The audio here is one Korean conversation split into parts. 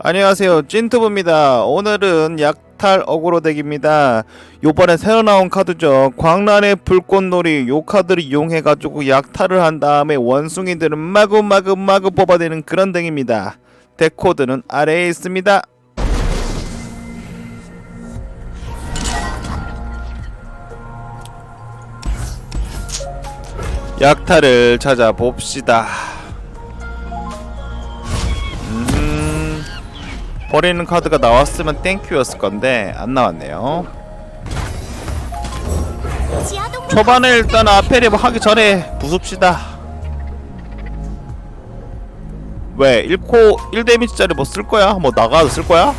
안녕하세요. 찐투브입니다. 오늘은 약탈 어그로 덱입니다. 요번에 새로 나온 카드죠. 광란의 불꽃놀이 요 카드를 이용해가지고 약탈을 한 다음에 원숭이들은 마구마구 마구 뽑아내는 그런 덱입니다. 덱 코드는 아래에 있습니다. 약탈을 찾아봅시다 버리는 카드가 나왔으면 땡큐였을 건데 안 나왔네요. 초반에 일단 아페리 뭐 하기 전에 부숩시다. 왜 1코 1데미지짜리 뭐 쓸 거야? 뭐 나가도 쓸 거야?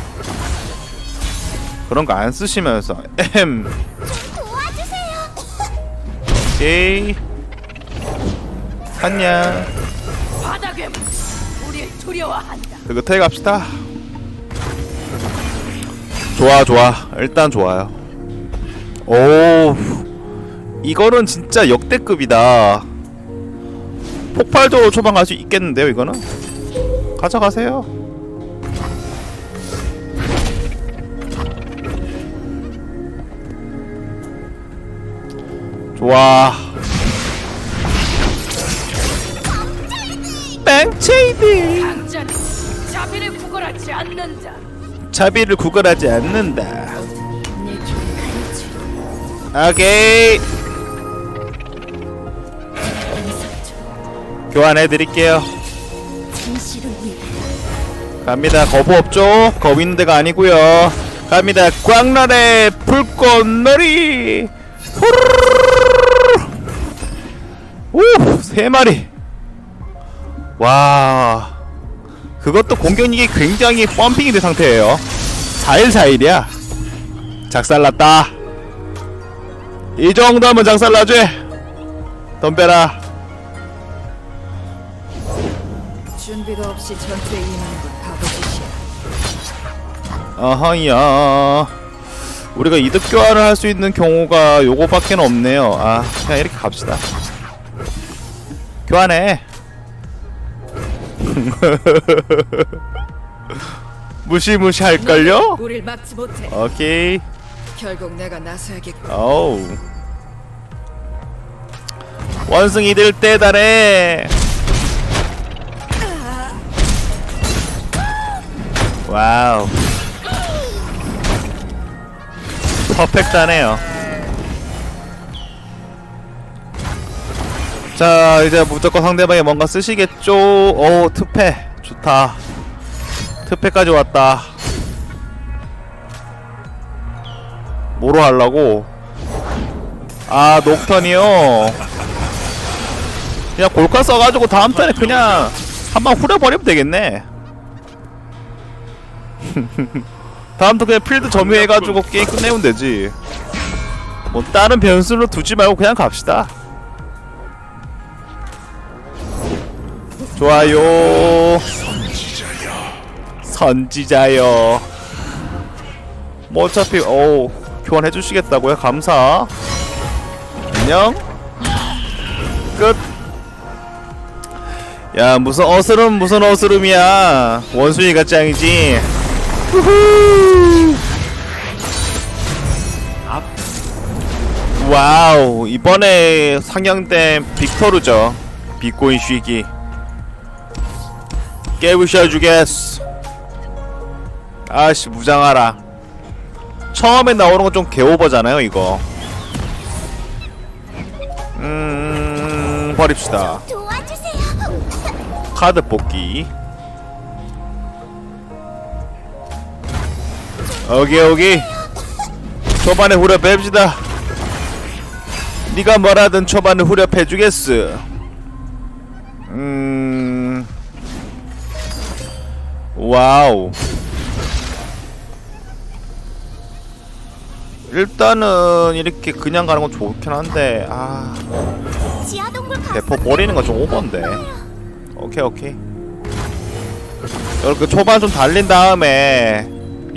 그런 거 안 쓰시면서 엠. 오케이 한냐 바닥에 우릴 두려워한다. 그리고 퇴 갑시다. 좋아 좋아 일단 좋아요. 오 이거는 진짜 역대급이다. 폭발도 초반 갈 수 있겠는데요 이거는? 가져가세요. 좋아. 강자는 자비를 구걸하지 않는다. 자비를 구걸하지 않는다. 오케이. 교환해 드릴게요. 진실을 위해 갑니다. 거부 없죠? 거부 있는 데가 아니고요. 갑니다. 광란의 불꽃놀이. 오, 세 마리. 와. 그것도 공격력이 굉장히 펌핑이 된 상태예요. 4일 4일이야. 작살났다. 이 정도면 작살나지? 덤벼라. 준비가 없이 전투에 임하는 건 바보짓이야. 어허야 우리가 이득 교환을 할 수 있는 경우가 요거밖에 없네요 아 그냥 이렇게 갑시다 교환해 무시무시 할걸요? 우릴 막지 못해. 오케이 결국 내가 나서야겠고. 어우 원숭이들 떼다래 와우 퍼펙트하네요 자 이제 무조건 상대방이 뭔가 쓰시겠죠? 오 특패. 좋다. 특패까지 왔다. 뭐로 하려고? 아 녹턴이요? 그냥 골카 써가지고 다음 턴에 그냥 한방 후려버리면 되겠네. 다음 턴 그냥 필드 점유해가지고 게임 끝내면 되지. 뭐 다른 변수로 두지 말고 그냥 갑시다 좋아요 선지자요 뭐 어차피 어 교환해 주시겠다고요? 감사. 안녕. 끝. 야 무슨 어스름 무슨 어스름이야. 원숭이가 짱이지. 와우 이번에 상영된 빅토르죠. 비꼬인 쉬기. 깨부셔 주겠어. 아씨 무장하라. 처음에 나오는 건 좀 개오버잖아요 이거. 음 버립시다. 카드 뽑기. 오기 오기 초반에 후려 뺍시다. 네가 뭐라든 초반에 후려 패주겠어 음 와우. 일단은 이렇게 그냥 가는 건 좋긴 한데 아. 대포 버리는 건 좀 오버인데. 오케이 오케이. 이렇게 초반 좀 달린 다음에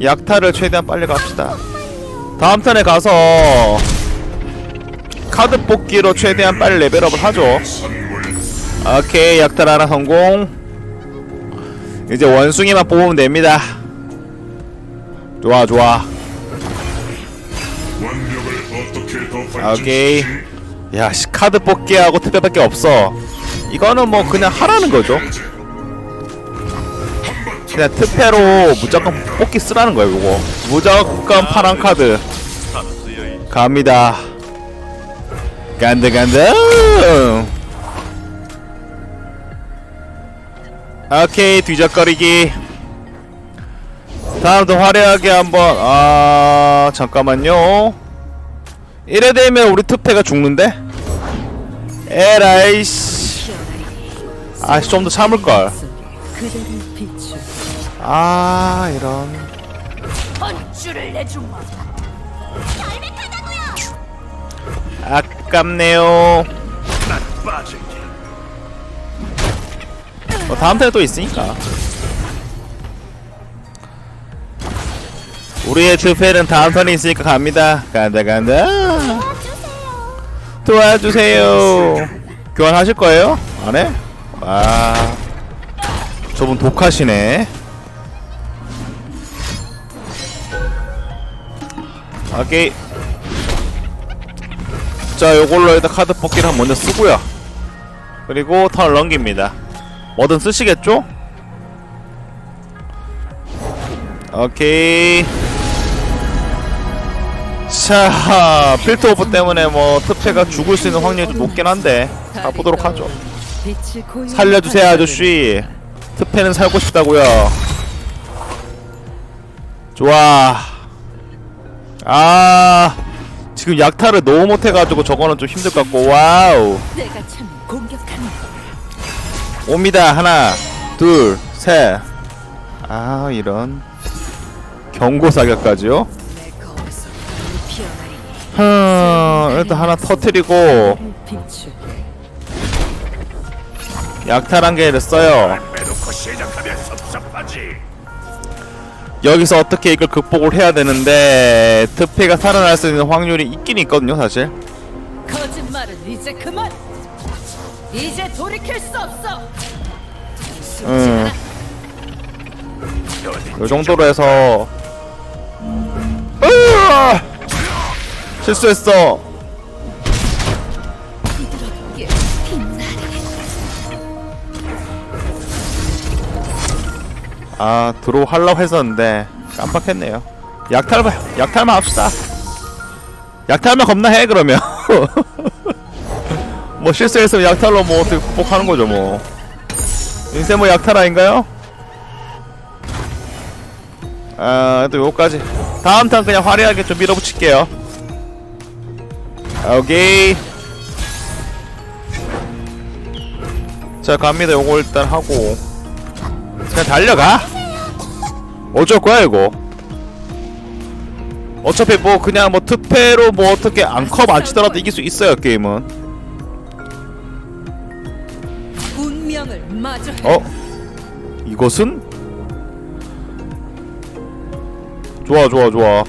약탈을 최대한 빨리 갑시다. 다음 턴에 가서 카드 뽑기로 최대한 빨리 레벨업을 하죠. 오케이 약탈 하나 성공 이제 원숭이만 뽑으면 됩니다 좋아 좋아 오케이. 야, 씨, 카드 뽑기하고 특별밖에 없어. 이거는 뭐 그냥 하라는 거죠. 그냥 특패로 무조건 뽑기 쓰라는 거예요, 이거. 무조건 파란 카드. 갑니다. 간다, 간다. 오케이, 뒤적거리기. 다음도 화려하게 한번, 아, 잠깐만요. 이래 되면 우리 특패가 죽는데? 에라이씨. 아씨, 좀 더 참을걸. 아, 이런. 아깝네요. 뭐 다음 턴에 또 있으니까. 우리의 투패는 다음 턴에 있으니까 갑니다. 간다 간다. 도와주세요. 교환하실 거예요? 안 해? 아, 저분 독하시네. 오케이. 자 요걸로 일단 카드 뽑기를 한 먼저 쓰고요 그리고 턴을 넘깁니다 뭐든 쓰시겠죠? 오케이. 자 필터 오브 때문에 뭐 특패가 죽을 수 있는 확률이 좀 높긴 한데 가보도록 하죠. 살려주세요 아저씨. 특패는 살고 싶다고요. 좋아. 아 지금 약탈을 너무 못해가지고 저거는 좀 힘들 것 같고 와우 옵니다 하나 둘셋아 이런 경고 사격까지요. 흠 일단 하나 터트리고. 약탈한 개를 써요 여기서 어떻게 이걸 극복을 해야 되는데 특패가 살아날 수 있는 확률이 있긴 있거든요 사실 거짓말은 이제 그만. 이제 돌이킬 수 없어. 음. 요 정도로 해서 으아! 실수했어 아 드로우 하려고 했었는데 깜빡했네요 약탈만 약탈만 합시다 약탈만 겁나 해 그러면 뭐 실수했으면 약탈로 뭐 어떻게 극복하는 거죠 뭐 인생 뭐 약탈 아닌가요? 아, 또 요거까지. 다음 턴 그냥 화려하게 좀 밀어붙일게요. 오케이. 자, 갑니다. 요거 일단 하고. 그냥 달려가. 어쩔 거야, 이거. 어차피 뭐 그냥 뭐 특패로 뭐 어떻게 안컵 안 치더라도 이길 수 있어요, 게임은. 어? 이것은? 좋아 좋아 좋아.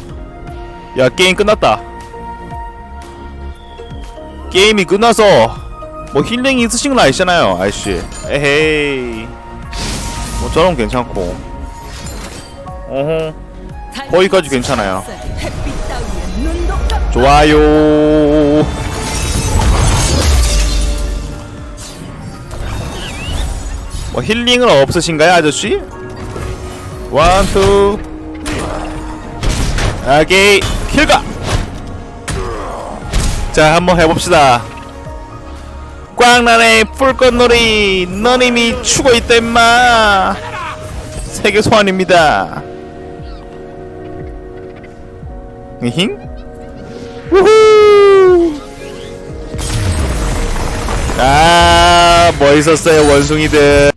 야 게임 끝났다. 게임이 끝나서 뭐 힐링이 있으신 건 아시잖아요 아이씨. 에헤이. 뭐 저런 괜찮고. 어허. 거기까지 괜찮아요. 좋아요 뭐 힐링은 없으신가요 아저씨? 원투. 오케이 킬가! 자 한번 해봅시다. 꽝나의 풀꽃놀이 넌 이미 추고 있다 임마. 세계 소환입니다. 힝? 우후! 아 멋있었어요 원숭이들